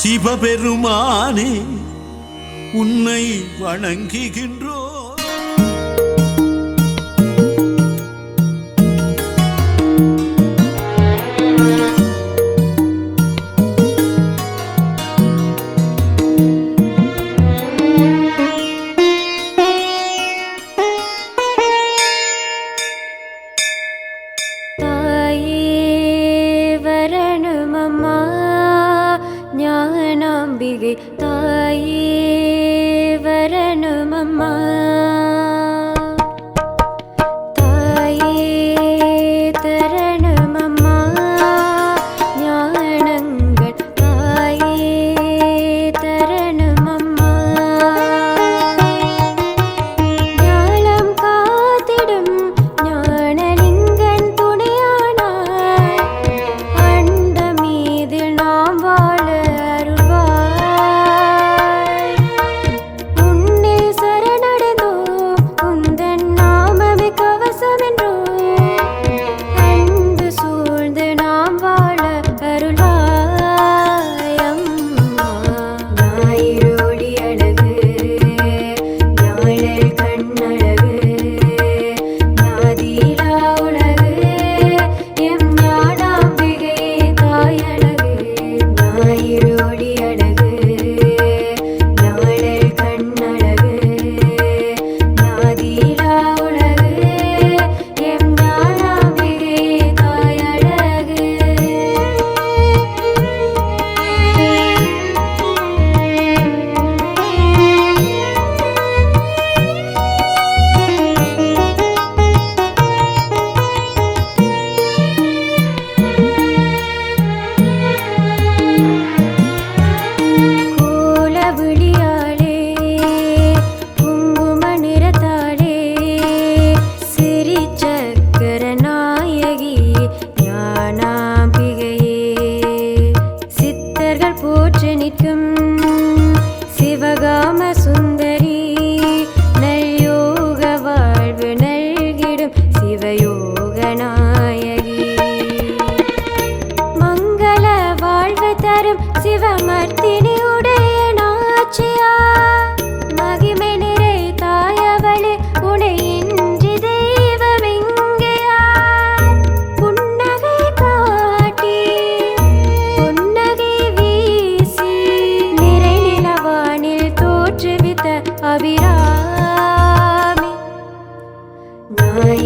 சிவபெருமானே உன்னை வணங்குகின்றோம். ஞானாம்பிகை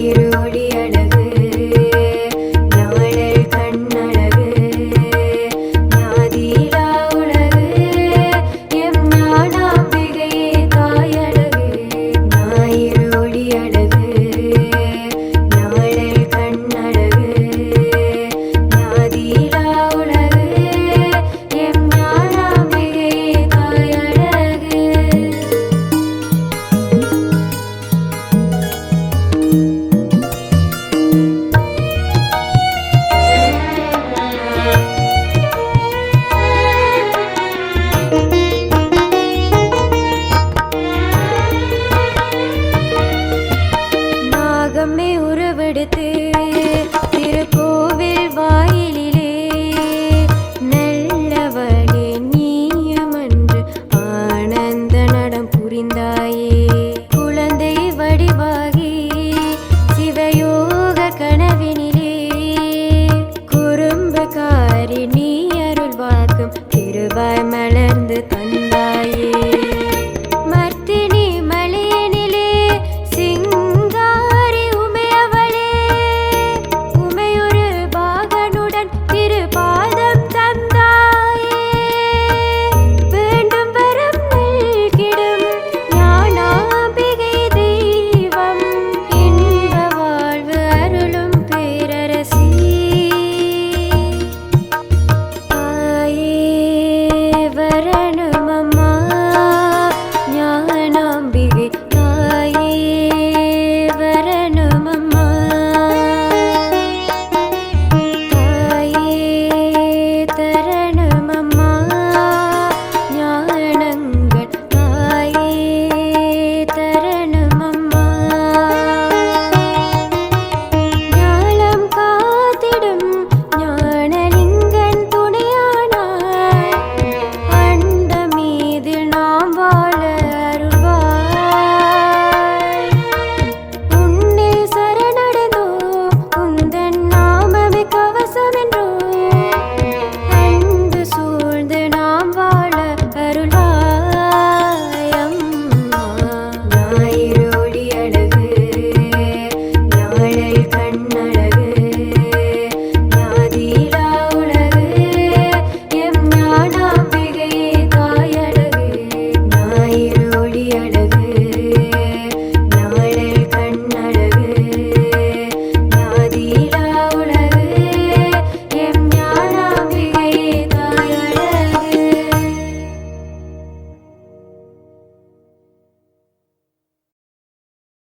இருவடி அழகு. உலகமே உறவெடுத்து திருக்கோவில் வாயிலே. நல்லவளே நீயமன்று ஆனந்த நடம் புரிந்தாயே. குழந்தை வடிவாகி சிவயோக கனவினிலே. குறும்புக்காரி நீ அருள்வாக்கும் திருவாய்ம